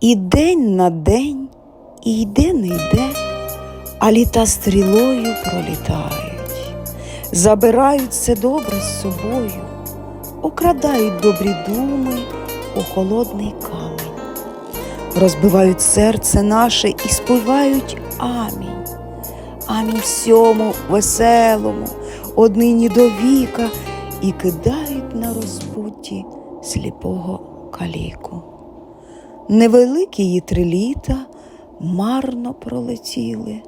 І день на день, і йде не йде, а літа стрілою пролітають, забирають все добре з собою, окрадають добрі думи у холодний камінь, розбивають серце наше і співають амінь. Амінь всьому веселому, однині до віка, і кидають на розпутті сліпого каліку. Невеликі її три літа марно пролетіли,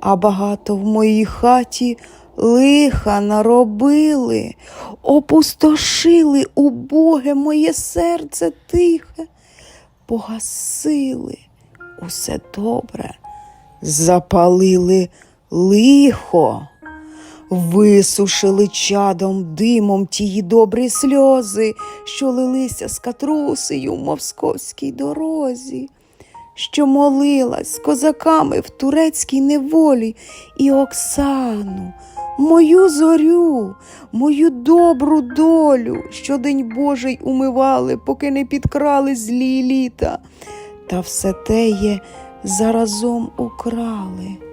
а багато в моїй хаті лиха наробили, опустошили убоге моє серце тихе, погасили усе добре, запалили лихо, висушили чадом димом тії добрі сльози, що лилися з катрусею в московській дорозі, що молилась з козаками в турецькій неволі і Оксану, мою зорю, мою добру долю, що день Божий умивали, поки не підкрали злі літа, та все теє заразом украли.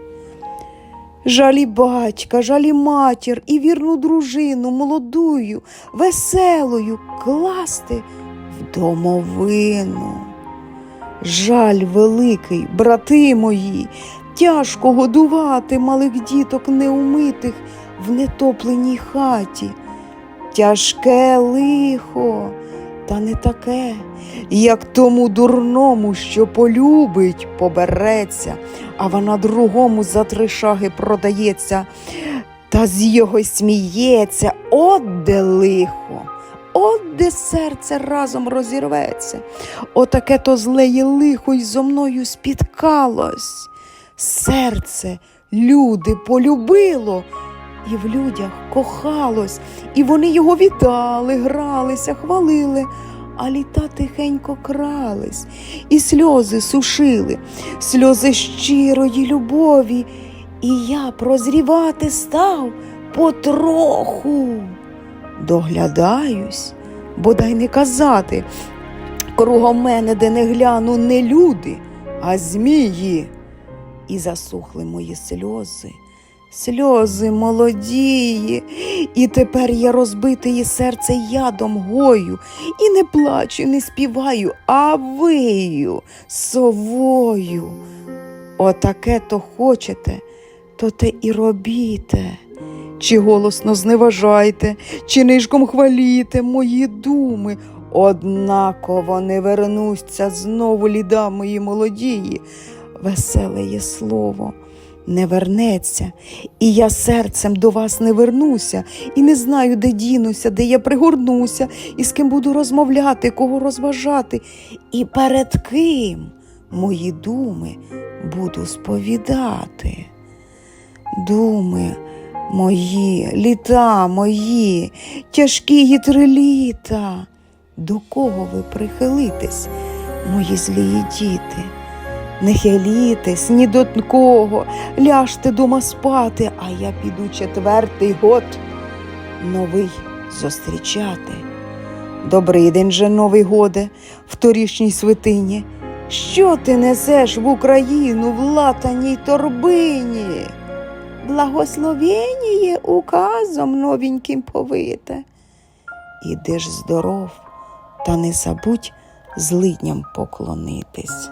Жалі батька, жалі матір і вірну дружину, молодую, веселою класти в домовину. Жаль великий, брати мої, тяжко годувати малих діток неумитих в нетопленій хаті. Тяжке лихо, та не таке, як тому дурному, що полюбить, побереться, а вона другому за три шаги продається, та з його сміється, от де лихо, от де серце разом розірветься. Отаке то злеє лихо й зо мною спіткалось. Серце люди полюбило. І в людях кохалось, і вони його вітали, гралися, хвалили, а літа тихенько крались, і сльози сушили, сльози щирої любові, і я прозрівати став потроху. Доглядаюсь, бодай не казати, кругом мене, де не гляну, не люди, а змії. І засухли мої сльози сльози молодії, і тепер я розбите серце ядом гою, і не плачу, не співаю, а вию совою. Отаке то хочете, то те і робіте. Чи голосно зневажайте, чи нишком хваліте мої думи, однаково не вернуться знову ліда мої молодії. Веселе є слово не вернеться, і я серцем до вас не вернуся, і не знаю, де дінуся, де я пригорнуся, і з ким буду розмовляти, кого розважати, і перед ким мої думи буду сповідати. Думи мої, літа мої, тяжкі ї три літа. До кого ви прихилитесь, мої злії діти? Не хилітесь ні до кого, ляжте дома спати, а я піду четвертий год новий зустрічати. Добрий день же, Новий годе, в торішній святині. Що ти несеш в Україну в латаній торбині? Благословеніє указом новеньким повите. Іди ж здоров, та не забудь злидням поклонитись.